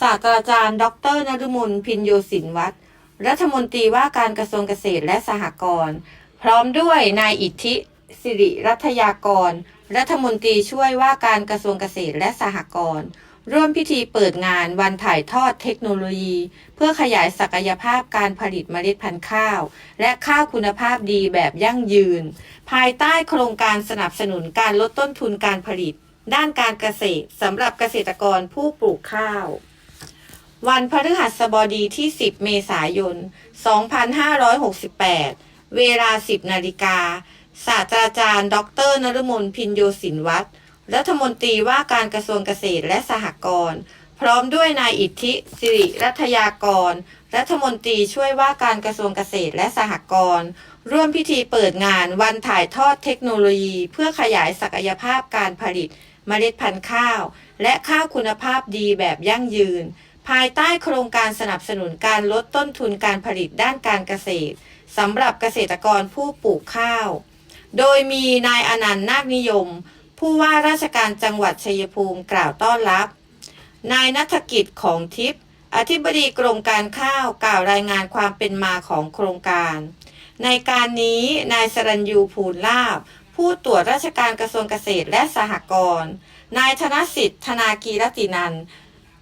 ศาสตราจารย์ ดรนฤมลพินโยสินวัตรรัฐมนตรีว่าการกระทรวงเกษตรและสหกรณ์พร้อมด้วยนายอิทธิสิริรัตยากร รัฐมนตรีช่วยว่าการกระทรวงเกษตรและสหกรณ์ร่วมพิธีเปิดงานวันถ่ายทอดเทคโนโลยี เพื่อขยายศักยภาพการผลิตเมล็ดพันธุ์ข้าว และข้าวคุณภาพดีแบบยั่งยืน ภายใต้โครงการสนับสนุนการลดต้นทุนการผลิต ด้านการเกษตรสำหรับเกษตรกรผู้ปลูกข้าว วันพฤหัสบดีที่ 10 เมษายน 2568 เวลา 10 นาฬิกา ศาสตราจารย์ ดรนฤมลพินโยสินวัตรรัฐมนตรีว่าการกระทรวงเกษตรและสหกรณ์ พร้อมด้วยนายอิทธิสิริรัตยากร รัฐมนตรีช่วยว่าการกระทรวงเกษตรและสหกรณ์ ร่วมพิธีเปิดงานวันถ่ายทอดเทคโนโลยี เพื่อขยายศักยภาพการผลิตเมล็ดพันธุ์ข้าว และข้าวคุณภาพดีแบบยั่งยืน ภายใต้โครงการสนับสนุนการลดต้นทุนการผลิตด้านการเกษตรสำหรับเกษตรกรผู้ปลูกข้าว โดยมีนายอนันต์นาคนิยม ผู้ว่าราชการจังหวัดชัยภูมิกล่าวต้อนรับ นายนัฐกิจของทิพย์อธิบดีกรมการข้าวกล่าวรายงานความเป็นมาของโครงการ ในการนี้นายสรัญยูภูลลาบ ผู้ตรวจราชการกระทรวงเกษตรและสหกรณ์นายธนสิทธิ์ธนากีรตินันท์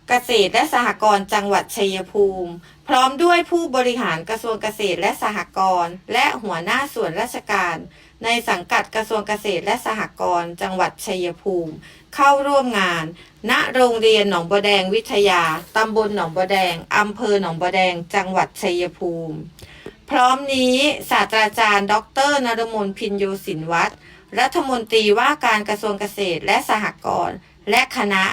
เกษตรและสหกรณ์จังหวัดชัยภูมิ พร้อมด้วยผู้บริหารกระทรวงเกษตรและสหกรณ์และหัวหน้าส่วนราชการ ในสังกัดกระทรวงเกษตรและสหกรณ์จังหวัดชัยภูมิ เข้าร่วมงาน ณโรงเรียนหนองบัวแดงวิทยา ตำบลหนองบัวแดง อำเภอหนองบัวแดง จังหวัดชัยภูมิ พร้อมนี้ศาสตราจารย์ ดรนรมนพินโยสินวัตรรัฐมนตรีว่าการกระทรวงเกษตรและสหกรณ์และคณะ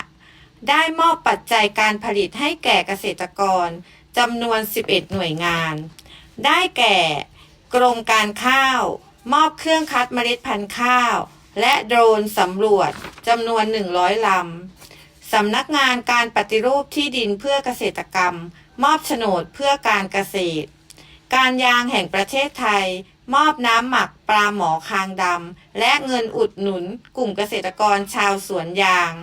ได้มอบปัจจัยการผลิตให้แก่เกษตรกรจำนวน 11 หน่วยงาน ได้แก่กรมการข้าว มอบเครื่องคัดเมล็ดพันธุ์ข้าว และโดรนสำรวจจำนวน 100 ลำ สำนักงานการปฏิรูปที่ดินเพื่อเกษตรกรรม มอบโฉนดเพื่อการเกษตร การยางแห่งประเทศไทย มอบน้ำหมักปลาหมอคางดำและเงินอุดหนุนกลุ่มเกษตรกรชาวสวนยาง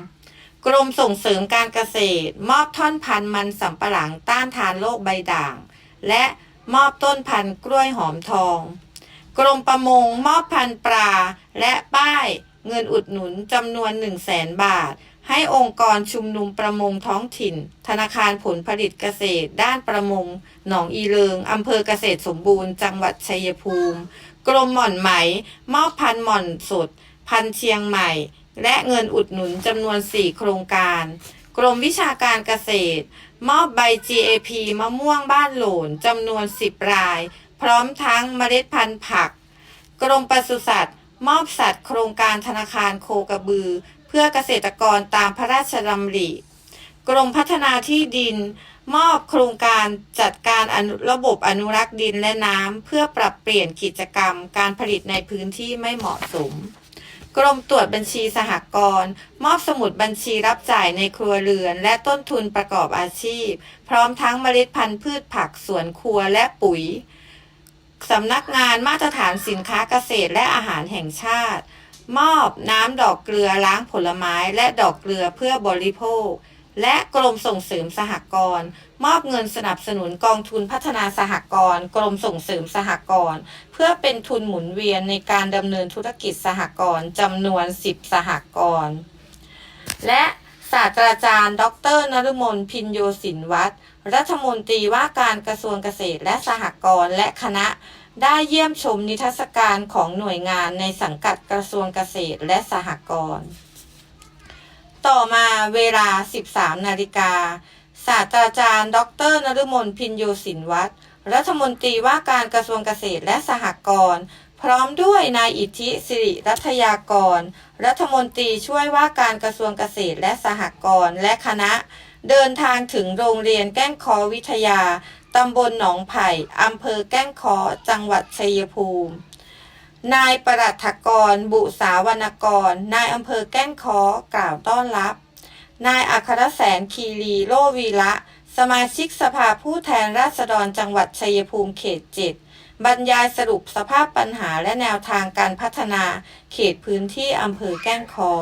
กรมส่งเสริมการเกษตร มอบท่อนพันธุ์มันสำปะหลังต้านทานโรคใบด่าง และมอบต้นพันธุ์กล้วยหอมทอง กรมประมงมอบพันธุ์ปลา และป้ายเงินอุดหนุนจำนวน 1 0 0 0 0แสนบาท ให้องค์กรชุมนุมประมงท้องถิ่น ธนาคารผลผลิตเกษตร ด้านประมง หนองอีเลิงอำเภอเกษตรสมบูรณ์ จังหวัดชัยภูมิ กรมหม่อนไหม มอบพันธุ์หม่อนสด พันธุ์เชียงใหม่ และเงินอุดหนุนจำนวน 4 โครงการ กรมวิชาการเกษตร มอบใบ GAP มะม่วงบ้านโหลนจำนวน 10 ราย พร้อมทั้งเมล็ดพันธุ์ผัก กรมปศุสัตว์ มอบสัตว์โครงการธนาคารโคกระบือ เพื่อเกษตรกรตามพระราชดำริ กรมพัฒนาที่ดิน มอบโครงการจัดการระบบอนุรักษ์ดินและน้ำเพื่อปรับเปลี่ยนกิจกรรม การผลิตในพื้นที่ไม่เหมาะสม กรมตรวจบัญชีสหกรณ์มอบสมุดบัญชีรับจ่ายในครัวเรือน และต้นทุนประกอบอาชีพ พร้อมทั้งเมล็ดพันธุ์พืชผักสวนครัวและปุ๋ยสำนักงานมาตรฐานสินค้าเกษตรและอาหารแห่งชาติ มอบน้ำดอกเกลือล้างผลไม้และดอกเกลือเพื่อบริโภค และกรมส่งเสริมสหกรณ์มอบเงินสนับสนุนกองทุนพัฒนาสหกรณ์กรมส่งเสริมสหกรณ์เพื่อเป็นทุนหมุนเวียนในการดำเนินธุรกิจสหกรณ์จำนวน 10 สหกรณ์และศาสตราจารย์ ดรนฤมลพินโยสินวัตรรัฐมนตรีว่าการกระทรวงเกษตรและสหกรณ์และคณะได้เยี่ยมชมนิทรรศการของหน่วยงานในสังกัดกระทรวงเกษตรและสหกรณ์ ต่อมาเวลา 13 นาฬิกา ศาสตราจารย์ ดรนฤมลพินโยสินวัตรรัฐมนตรีว่าการกระทรวงเกษตรและสหกรณ์พร้อมด้วยนายอิทธิสิริรัตยากร รัฐมนตรีช่วยว่าการกระทรวงเกษตรและสหกรณ์และคณะ เดินทางถึงโรงเรียนแก้งคอวิทยา ตำบลหนองไผ่ อำเภอแก้งคอ จังหวัดชัยภูมิ นายประหลัดถกร บุษาวรรณกร นายอำเภอแก้งคอกล่าวต้อนรับ นายอัครแสนคีรีโลวีละสมาชิกสภาผู้แทนราษฎรจังหวัดชัยภูมิเขตเจ็ดบรรยายสรุปสภาพปัญหาและแนวทางการพัฒนาเขตพื้นที่อำเภอแก้งคอ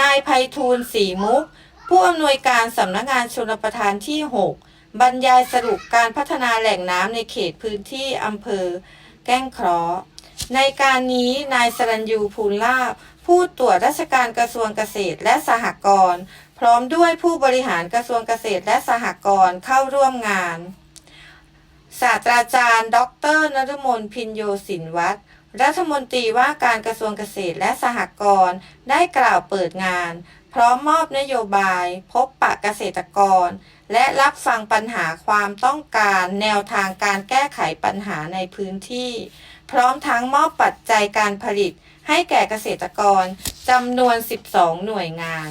นายไพฑูรย์ศรีมุก ผู้อำนวยการสำนักงานชลประทานที่ 6 บรรยายสรุปการพัฒนาแหล่งน้ำในเขตพื้นที่อำเภอ แก้งคราะห์ ในการนี้นายสรัญยูภูลลาภผู้ตรวจราชการกระทรวงเกษตรและสหกรณ์พร้อมด้วยผู้บริหารกระทรวงเกษตรและสหกรณ์เข้าร่วมงาน ศาสตราจารย์ ดรนฤมลพินโยสินวัตรรัฐมนตรีว่าการกระทรวงเกษตรและสหกรณ์ได้กล่าวเปิดงาน พร้อมมอบนโยบาย พบปะเกษตรกร และรับฟังปัญหาความต้องการ แนวทางการแก้ไขปัญหาในพื้นที่ พร้อมทั้งมอบปัจจัยการผลิตให้แก่เกษตรกรจำนวน 12 หน่วยงาน